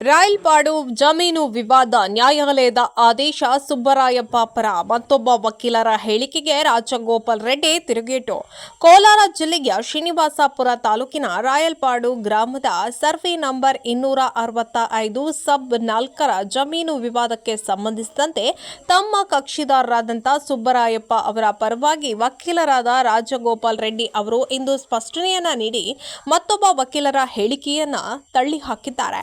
ರಾಯಲ್ಪಾಡು ಜಮೀನು ವಿವಾದ ನ್ಯಾಯಾಲಯದ ಆದೇಶ ಸುಬ್ಬರಾಯಪ್ಪ ಪರ ಮತ್ತೊಬ್ಬ ವಕೀಲರ ಹೇಳಿಕೆಗೆ ರಾಜಗೋಪಾಲ್ ರೆಡ್ಡಿ ತಿರುಗೇಟು. ಕೋಲಾರ ಜಿಲ್ಲೆಯ ಶ್ರೀನಿವಾಸಪುರ ತಾಲೂಕಿನ ರಾಯಲ್ಪಾಡು ಗ್ರಾಮದ ಸರ್ವೆ ನಂಬರ್ ಇನ್ನೂರ ಅರವತ್ತ ಐದು ಸಬ್ ನಾಲ್ಕರ ಜಮೀನು ವಿವಾದಕ್ಕೆ ಸಂಬಂಧಿಸಿದಂತೆ ತಮ್ಮ ಕಕ್ಷಿದಾರರಾದಂಥ ಸುಬ್ಬರಾಯಪ್ಪ ಅವರ ಪರವಾಗಿ ವಕೀಲರಾದ ರಾಜಗೋಪಾಲ್ ರೆಡ್ಡಿ ಅವರು ಇಂದು ಸ್ಪಷ್ಟನೆಯನ್ನ ನೀಡಿ ಮತ್ತೊಬ್ಬ ವಕೀಲರ ಹೇಳಿಕೆಯನ್ನ ತಳ್ಳಿ ಹಾಕಿದ್ದಾರೆ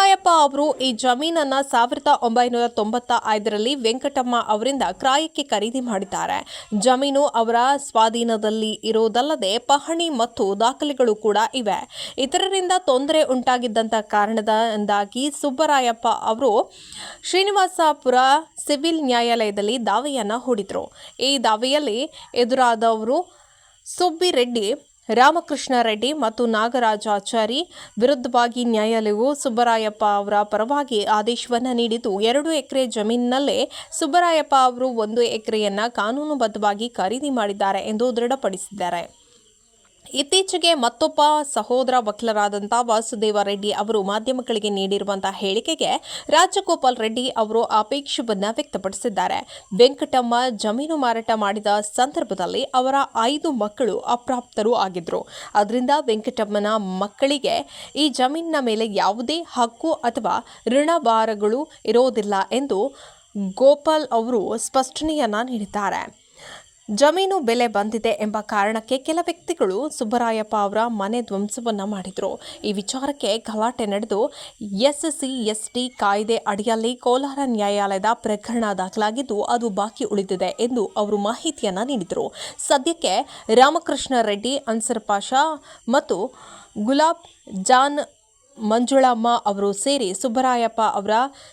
ಸುಬ್ಬರಾಯಪ್ಪ ಅವರು ಈ ಜಮೀನನ್ನ ಸಾವಿರದ ಒಂಬೈನೂರ ತೊಂಬತ್ತ ಐದರಲ್ಲಿ ವೆಂಕಟಮ್ಮ ಅವರಿಂದ ಕ್ರಾಯಕ್ಕೆ ಖರೀದಿ ಮಾಡಿದ್ದಾರೆ. ಜಮೀನು ಅವರ ಸ್ವಾಧೀನದಲ್ಲಿ ಇರೋದಲ್ಲದೆ ಪಹಣಿ ಮತ್ತು ದಾಖಲೆಗಳು ಕೂಡ ಇವೆ. ಇತರರಿಂದ ತೊಂದರೆ ಉಂಟಾಗಿದ್ದಂಥ ಕಾರಣದಿಂದಾಗಿ ಸುಬ್ಬರಾಯಪ್ಪ ಅವರು ಶ್ರೀನಿವಾಸಪುರ ಸಿವಿಲ್ ನ್ಯಾಯಾಲಯದಲ್ಲಿ ದಾವೆಯನ್ನು ಹೂಡಿದರು. ಈ ದಾವೆಯಲ್ಲಿ ಎದುರಾದವರು ಸುಬ್ಬಿರೆಡ್ಡಿ ರಾಮಕೃಷ್ಣ ರೆಡ್ಡಿ ಮತ್ತು ನಾಗರಾಜಾಚಾರಿ ವಿರುದ್ಧವಾಗಿ ನ್ಯಾಯಾಲಯವು ಸುಬ್ಬರಾಯಪ್ಪ ಅವರ ಪರವಾಗಿ ಆದೇಶವನ್ನು ನೀಡಿದ್ದು, ಎರಡು ಎಕರೆ ಜಮೀನಿನಲ್ಲೇ ಸುಬ್ಬರಾಯಪ್ಪ ಅವರು ಒಂದು ಎಕರೆಯನ್ನು ಕಾನೂನುಬದ್ಧವಾಗಿ ಖರೀದಿ ಮಾಡಿದ್ದಾರೆ ಎಂದು ದೃಢಪಡಿಸಿದ್ದಾರೆ. ಇತ್ತೀಚೆಗೆ ಮತ್ತೊಬ್ಬ ಸಹೋದರ ವಕೀಲರಾದಂಥ ವಾಸುದೇವ ರೆಡ್ಡಿ ಅವರು ಮಾಧ್ಯಮಗಳಿಗೆ ನೀಡಿರುವಂತಹ ಹೇಳಿಕೆಗೆ ರಾಜಗೋಪಾಲ್ ರೆಡ್ಡಿ ಅವರು ಆಪೇಕ್ಷವನ್ನು ವ್ಯಕ್ತಪಡಿಸಿದ್ದಾರೆ. ವೆಂಕಟಮ್ಮ ಜಮೀನು ಮಾರಾಟ ಮಾಡಿದ ಸಂದರ್ಭದಲ್ಲಿ ಅವರ ಐದು ಮಕ್ಕಳು ಅಪ್ರಾಪ್ತರು ಆಗಿದ್ರು. ಅದರಿಂದ ವೆಂಕಟಮ್ಮನ ಮಕ್ಕಳಿಗೆ ಈ ಜಮೀನಿನ ಮೇಲೆ ಯಾವುದೇ ಹಕ್ಕು ಅಥವಾ ಋಣಭಾರಗಳು ಇರೋದಿಲ್ಲ ಎಂದು ಗೋಪಾಲ್ ಅವರು ಸ್ಪಷ್ಟನೆಯನ್ನ ನೀಡಿದ್ದಾರೆ. ಜಮೀನು ಬೆಲೆ ಬಂದಿದೆ ಎಂಬ ಕಾರಣಕ್ಕೆ ಕೆಲ ವ್ಯಕ್ತಿಗಳು ಸುಬ್ಬರಾಯಪ್ಪ ಅವರ ಮನೆ ಧ್ವಂಸವನ್ನು ಮಾಡಿದ್ರು. ಈ ವಿಚಾರಕ್ಕೆ ಗಲಾಟೆ ನಡೆದು ಎಸ್ಸಿ ಎಸ್ಟಿ ಕಾಯ್ದೆ ಅಡಿಯಲ್ಲಿ ಕೋಲಾರ ನ್ಯಾಯಾಲಯದ ಪ್ರಕರಣ ದಾಖಲಾಗಿದ್ದು ಅದು ಬಾಕಿ ಉಳಿದಿದೆ ಎಂದು ಅವರು ಮಾಹಿತಿಯನ್ನು ನೀಡಿದರು. ಸದ್ಯಕ್ಕೆ ರಾಮಕೃಷ್ಣ ರೆಡ್ಡಿ, ಅನ್ಸರ್ ಪಾಷಾ ಮತ್ತು ಗುಲಾಬ್ ಜಾನ್ ಮಂಜುಳಮ್ಮ ಅವರು ಸೇರಿ ಸುಬ್ಬರಾಯಪ್ಪ ಅವರ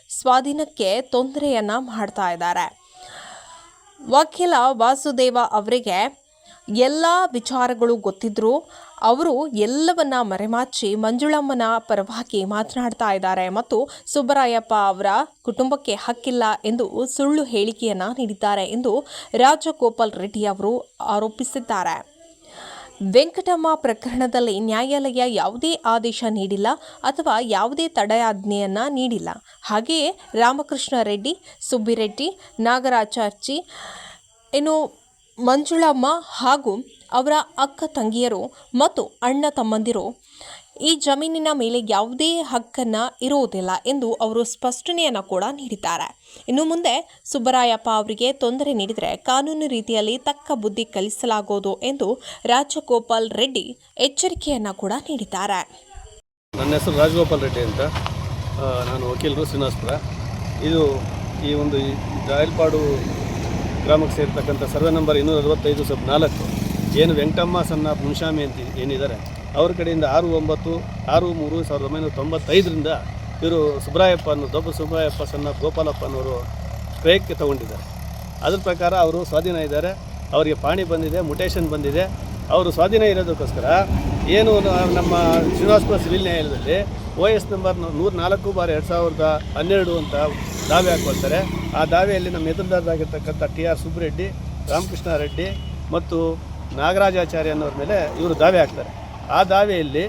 ಸ್ವಾಧೀನಕ್ಕೆ ತೊಂದರೆಯನ್ನ ಮಾಡ್ತಾ ಇದ್ದಾರೆ. ವಕೀಲ ವಾಸುದೇವ ಅವರಿಗೆ ಎಲ್ಲ ವಿಚಾರಗಳು ಗೊತ್ತಿದ್ರು ಅವರು ಎಲ್ಲವನ್ನ ಮರೆಮಾಚಿ ಮಂಜುಳಮ್ಮನ ಪರವಾಗಿ ಮಾತನಾಡ್ತಾ ಇದ್ದಾರೆ ಮತ್ತು ಸುಬ್ಬರಾಯಪ್ಪ ಅವರ ಕುಟುಂಬಕ್ಕೆ ಹಕ್ಕಿಲ್ಲ ಎಂದು ಸುಳ್ಳು ಹೇಳಿಕೆಯನ್ನು ನೀಡಿದ್ದಾರೆ ಎಂದು ರಾಜಗೋಪಾಲ್ ರೆಡ್ಡಿ ಅವರು ಆರೋಪಿಸಿದ್ದಾರೆ. ವೆಂಕಟಮ್ಮ ಪ್ರಕರಣದಲ್ಲಿ ನ್ಯಾಯಾಲಯ ಯಾವುದೇ ಆದೇಶ ನೀಡಿಲ್ಲ ಅಥವಾ ಯಾವುದೇ ತಡೆಯಾಜ್ಞೆಯನ್ನು ನೀಡಿಲ್ಲ. ಹಾಗೆಯೇ ರಾಮಕೃಷ್ಣ ರೆಡ್ಡಿ, ಸುಬ್ಬಿರೆಡ್ಡಿ ನಾಗರಾಚಾರ್ಜಿ ಇನ್ನು ಮಂಜುಳಮ್ಮ ಹಾಗೂ ಅವರ ಅಕ್ಕ ತಂಗಿಯರು ಮತ್ತು ಅಣ್ಣ ತಮ್ಮಂದಿರು ಈ ಜಮೀನಿನ ಮೇಲೆ ಯಾವುದೇ ಹಕ್ಕನ್ನು ಇರುವುದಿಲ್ಲ ಎಂದು ಅವರು ಸ್ಪಷ್ಟನೆಯನ್ನು ಕೂಡ ನೀಡಿದ್ದಾರೆ. ಇನ್ನು ಮುಂದೆ ಸುಬ್ಬರಾಯಪ್ಪ ಅವರಿಗೆ ತೊಂದರೆ ನೀಡಿದರೆ ಕಾನೂನು ರೀತಿಯಲ್ಲಿ ತಕ್ಕ ಬುದ್ಧಿ ಕಲಿಸಲಾಗುವುದು ಎಂದು ರಾಜಗೋಪಾಲ್ ರೆಡ್ಡಿ ಎಚ್ಚರಿಕೆಯನ್ನು ಕೂಡ ನೀಡಿದ್ದಾರೆ. ನನ್ನ ಹೆಸರು ರಾಜಗೋಪಾಲ್ ರೆಡ್ಡಿ ಅಂತ. ನಾನು ವಕೀಲರು ಶ್ರೀನಿವಾಸಪುರ. ಇದು ಈ ಒಂದು ಜಾಯಲ್ಪಾಡು ಗ್ರಾಮಕ್ಕೆ ಸೇರ್ತಕ್ಕಂಥ ಸರ್ವೆ ನಂಬರ್ ಇನ್ನೂರ ಅರವತ್ತೈದು ಸಬ್ ನಾಲ್ಕು. ಏನು ವೆಂಕಟಮ್ಮ ಸಣ್ಣ ಮುನ್ಶಾಮಿ ಅಂತ ಏನಿದ್ದಾರೆ ಅವ್ರ ಕಡೆಯಿಂದ ಆರು ಒಂಬತ್ತು ಆರು ಮೂರು ಸಾವಿರದ ಒಂಬೈನೂರ ತೊಂಬತ್ತೈದರಿಂದ ಇವರು ಸುಬ್ರಾಯಪ್ಪ ಅನ್ನೋ ದೊಬ್ಬ ಸುಬ್ರಾಯಪ್ಪ ಸಣ್ಣ ಗೋಪಾಲಪ್ಪ ಅನ್ನೋರು ಕ್ರಯಕ್ಕೆ ತಗೊಂಡಿದ್ದಾರೆ. ಅದ್ರ ಪ್ರಕಾರ ಅವರು ಸ್ವಾಧೀನ ಇದ್ದಾರೆ. ಅವರಿಗೆ ಪಾಣಿ ಬಂದಿದೆ ಮುಟೇಶನ್ ಬಂದಿದೆ. ಅವರು ಸ್ವಾಧೀನ ಇರೋದಕ್ಕೋಸ್ಕರ ಏನು ನಮ್ಮ ಶ್ರೀನಿವಾಸಪುರ ಸಿವಿಲ್ ನ್ಯಾಯಾಲಯದಲ್ಲಿ ಒ ಎಸ್ ನಂಬರ್ ನೂರ ನಾಲ್ಕು ಬಾರ್ ಎರಡು ಸಾವಿರದ ಹನ್ನೆರಡು ಅಂತ ದಾವೆ ಹಾಕ್ಕೊಳ್ತಾರೆ ಆ ದಾವೆಯಲ್ಲಿ ನಮ್ಮ ಎದುರುದಾರರಾಗಿರ್ತಕ್ಕಂಥ ಟಿ ಆರ್ ಸುಬ್ಬರೆಡ್ಡಿ ರಾಮಕೃಷ್ಣ ರೆಡ್ಡಿ ಮತ್ತು ನಾಗರಾಜಾಚಾರ್ಯ ಅನ್ನೋರ ಮೇಲೆ ಇವರು ದಾವೆ ಹಾಕ್ತಾರೆ. ಆ ದಾವೆಯಲ್ಲಿ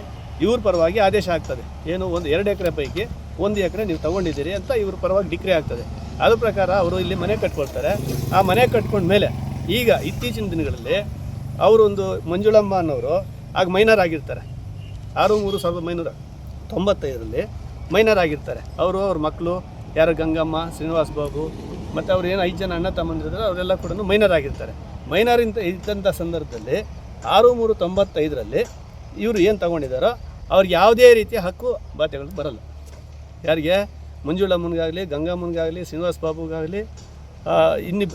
ಇವ್ರ ಪರವಾಗಿ ಆದೇಶ ಆಗ್ತದೆ. ಏನು ಒಂದು ಎರಡು ಎಕರೆ ಪೈಕಿ ಒಂದು ಎಕರೆ ನೀವು ತಗೊಂಡಿದ್ದೀರಿ ಅಂತ ಇವ್ರ ಪರವಾಗಿ ಡಿಕ್ರಿ ಆಗ್ತದೆ. ಅದ್ರ ಪ್ರಕಾರ ಅವರು ಇಲ್ಲಿ ಮನೆ ಕಟ್ಕೊಳ್ತಾರೆ. ಆ ಮನೆ ಕಟ್ಕೊಂಡ ಮೇಲೆ ಈಗ ಇತ್ತೀಚಿನ ದಿನಗಳಲ್ಲಿ ಅವರೊಂದು ಮಂಜುಳಮ್ಮ ಅನ್ನೋರು ಆಗ ಮೈನರ್ ಆಗಿರ್ತಾರೆ. ಆರು ಮೂರು ಸಾವಿರದ ಒಂಬೈನೂರ ತೊಂಬತ್ತೈದರಲ್ಲಿ ಮೈನರ್ ಆಗಿರ್ತಾರೆ. ಅವರು ಅವ್ರ ಮಕ್ಕಳು ಯಾರು ಗಂಗಮ್ಮ, ಶ್ರೀನಿವಾಸ್ ಬಾಬು, ಮತ್ತು ಅವ್ರು ಏನು ಐದು ಜನ ಅಣ್ಣ ತಮ್ಮಂದಿರ್ತಾರೆ ಅವರೆಲ್ಲ ಕೂಡ ಮೈನರ್ ಆಗಿರ್ತಾರೆ. ಮೈನರ್ ಇಂತ ಇದ್ದಂಥ ಸಂದರ್ಭದಲ್ಲಿ ಆರು ಮೂರು ತೊಂಬತ್ತೈದರಲ್ಲಿ ಇವರು ಏನು ತಗೊಂಡಿದ್ದಾರೋ ಅವ್ರಿಗೆ ಯಾವುದೇ ರೀತಿಯ ಹಕ್ಕು ಬಾಧ್ಯಗಳು ಬರಲ್ಲ. ಯಾರಿಗೆ? ಮಂಜುಳಮ್ಮನಿಗಾಗಲಿ ಗಂಗಮ್ಮನಿಗಾಗಲಿ ಶ್ರೀನಿವಾಸ್ ಬಾಬುಗಾಗಲಿ ಇನ್ನಿ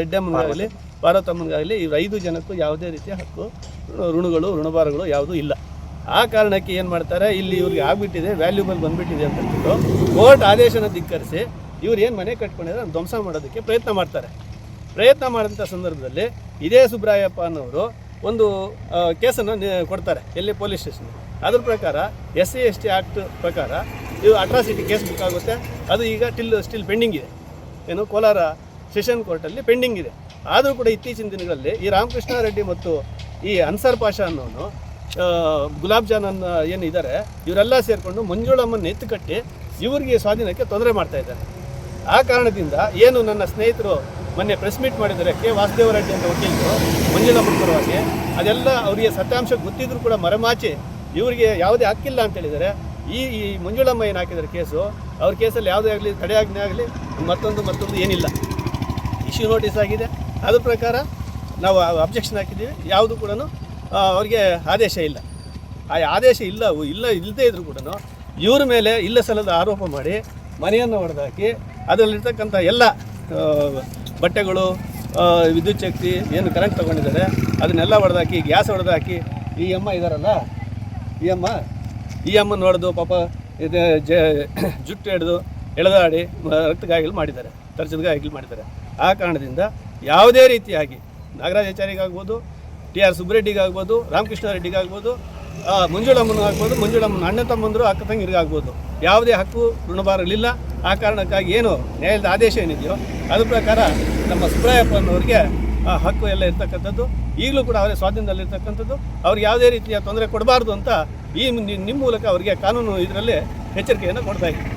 ರೆಡ್ಡಮ್ಮನಿಗಾಗಲಿ ಪಾರ್ವತಮ್ಮನಿಗಾಗಲಿ ಇವ್ರ ಐದು ಜನಕ್ಕೂ ಯಾವುದೇ ರೀತಿಯ ಹಕ್ಕು ಋಣಗಳು ಋಣಭಾರಗಳು ಯಾವುದೂ ಇಲ್ಲ. ಆ ಕಾರಣಕ್ಕೆ ಏನು ಮಾಡ್ತಾರೆ? ಇಲ್ಲಿ ಇವ್ರಿಗೆ ಆಗ್ಬಿಟ್ಟಿದೆ ವ್ಯಾಲ್ಯೂಬಲ್ ಬಂದ್ಬಿಟ್ಟಿದೆ ಅಂತ ಹೇಳ್ಬಿಟ್ಟು ಕೋರ್ಟ್ ಆದೇಶನ ಧಿಕ್ಕರಿಸಿ ಇವ್ರು ಏನು ಮನೆ ಕಟ್ಕೊಂಡಿದ್ದಾರೆ ಧ್ವಂಸ ಮಾಡೋದಕ್ಕೆ ಪ್ರಯತ್ನ ಮಾಡ್ತಾರೆ. ಪ್ರಯತ್ನ ಮಾಡಿದಂಥ ಸಂದರ್ಭದಲ್ಲಿ ಇದೇ ಸುಬ್ರಾಯಪ್ಪ ಅನ್ನೋರು ಒಂದು ಕೇಸನ್ನು ಕೊಡ್ತಾರೆ ಎಲ್ಲಿ ಪೊಲೀಸ್ ಸ್ಟೇಷನ್ ಅದ್ರ ಪ್ರಕಾರ S C S T act ಪ್ರಕಾರ ಇದು ಅಟ್ರಾಸಿಟಿ ಕೇಸ್ ಬುಕ್ ಆಗುತ್ತೆ ಅದು ಈಗ ಟಿಲ್, ಸ್ಟಿಲ್ ಪೆಂಡಿಂಗ್ ಇದೆ. ಏನು ಕೋಲಾರ ಸೆಷನ್ ಕೋರ್ಟಲ್ಲಿ ಪೆಂಡಿಂಗ್ ಇದೆ. ಆದರೂ ಕೂಡ ಇತ್ತೀಚಿನ ದಿನಗಳಲ್ಲಿ ಈ ರಾಮಕೃಷ್ಣ ರೆಡ್ಡಿ ಮತ್ತು ಈ ಅನ್ಸರ್ ಪಾಷಾ ಅನ್ನೋನು ಗುಲಾಬ್ ಗುಲಾಬ್ ಜಾನನ್ ಏನಿದ್ದಾರೆ, ಇವರೆಲ್ಲ ಸೇರಿಕೊಂಡು ಮಂಜುಳಮ್ಮನ ಎತ್ತು ಕಟ್ಟಿ ಇವರಿಗೆ ಸ್ವಾಧೀನಕ್ಕೆ ತೊಂದರೆ ಮಾಡ್ತಾ ಇದ್ದಾರೆ. ಆ ಕಾರಣದಿಂದ ಏನು ನನ್ನ ಸ್ನೇಹಿತರು ಮೊನ್ನೆ ಪ್ರೆಸ್ ಮೀಟ್ ಮಾಡಿದ್ದಾರೆ ಕೆ. ವಾಸುದೇವರೆಡ್ಡಿ ಅಂತ ವಕೀಲರು ಮಂಜುಳಮ್ಮನ ಪರವಾಗಿ ಅದೆಲ್ಲ ಅವರಿಗೆ ಸತ್ಯಾಂಶ ಗೊತ್ತಿದ್ರು ಕೂಡ ಮರೆಮಾಚಿ ಇವರಿಗೆ ಯಾವುದೇ ಹಕ್ಕಿಲ್ಲ ಅಂತ ಹೇಳಿದ್ದಾರೆ. ಈ ಈ ಮಂಜುಳಮ್ಮ ಏನು ಹಾಕಿದ್ದಾರೆ ಕೇಸು? ಅವ್ರ ಕೇಸಲ್ಲಿ ಯಾವುದೇ ಆಗಲಿ ತಡೆಯಾಜ್ಞೆ ಆಗಲಿ, ಮತ್ತೊಂದು ಮತ್ತೊಂದು ಏನಿಲ್ಲ. ಇಶ್ಯೂ ನೋಟಿಸ್ ಆಗಿದೆ. ಅದ್ರ ಪ್ರಕಾರ ನಾವು ಅಬ್ಜೆಕ್ಷನ್ ಹಾಕಿದ್ದೀವಿ. ಯಾವುದು ಕೂಡ ಅವ್ರಿಗೆ ಆದೇಶ ಇಲ್ಲ. ಆ ಆದೇಶ ಇಲ್ಲ ಇಲ್ಲ ಇಲ್ಲದೇ ಇದ್ರು ಕೂಡ ಇವ್ರ ಮೇಲೆ ಇಲ್ಲ ಸಲ್ಲದ ಆರೋಪ ಮಾಡಿ ಮನೆಯನ್ನು ಹೊಡೆದಾಕಿ ಅದರಲ್ಲಿರ್ತಕ್ಕಂಥ ಎಲ್ಲ ಬಟ್ಟೆಗಳು ವಿದ್ಯುತ್ ಶಕ್ತಿ, ಏನು ಕರೆಂಟ್ ತೊಗೊಂಡಿದ್ದಾರೆ, ಅದನ್ನೆಲ್ಲ ಹೊಡೆದಾಕಿ ಗ್ಯಾಸ್ ಹೊಡೆದಾಕಿ ಈ ಅಮ್ಮ ಇದ್ದಾರಲ್ಲ ಈ ಅಮ್ಮ ಈ ಅಮ್ಮನ ಹೊಡೆದು ಪಾಪ ಇದು ಜುಟ್ಟು ಹಿಡಿದು, ಎಳೆದಾಡಿ ರಕ್ತ ಮಾಡಿದ್ದಾರೆ ತರಚದ ಮಾಡಿದ್ದಾರೆ. ಆ ಕಾರಣದಿಂದ ಯಾವುದೇ ರೀತಿಯಾಗಿ ನಾಗರಾಜಾಚಾರ್ಯಗಾಗ್ಬೋದು ಟಿ ಆರ್ ಸುಬ್ಬರೆಡ್ಡಿಗಾಗ್ಬೋದು ರಾಮಕೃಷ್ಣ ರೆಡ್ಡಿಗಾಗ್ಬೋದು ಮಂಜುಳಮ್ಮನ ಆಗ್ಬೋದು, ಮಂಜುಳಮ್ಮನ ಅಣ್ಣ ತಮ್ಮಂದರು ಅಕ್ಕ ತಂಗಿರಿಗಾಗ್ಬೋದು ಯಾವುದೇ ಹಕ್ಕು ಋಣಭಾರಗಳಿಲ್ಲ. ಆ ಕಾರಣಕ್ಕಾಗಿ ಏನು ನ್ಯಾಯಾಲಯದ ಆದೇಶ ಏನಿದೆಯೋ ಅದ್ರ ಪ್ರಕಾರ ನಮ್ಮ ಸುಬ್ರಾಯಪ್ಪನವ್ರಿಗೆ ಆ ಹಕ್ಕು ಎಲ್ಲ ಇರ್ತಕ್ಕಂಥದ್ದು, ಈಗಲೂ ಕೂಡ ಅವರೇ ಸ್ವಾಧೀನದಲ್ಲಿರ್ತಕ್ಕಂಥದ್ದು ಅವ್ರಿಗೆ ಯಾವುದೇ ರೀತಿಯ ತೊಂದರೆ ಕೊಡಬಾರ್ದು ಅಂತ ಈ ನಿಮ್ಮ ಮೂಲಕ ಅವರಿಗೆ ಕಾನೂನು ಇದರಲ್ಲಿ ಎಚ್ಚರಿಕೆಯನ್ನು ಕೊಡ್ತಾ ಇದ್ದೀವಿ.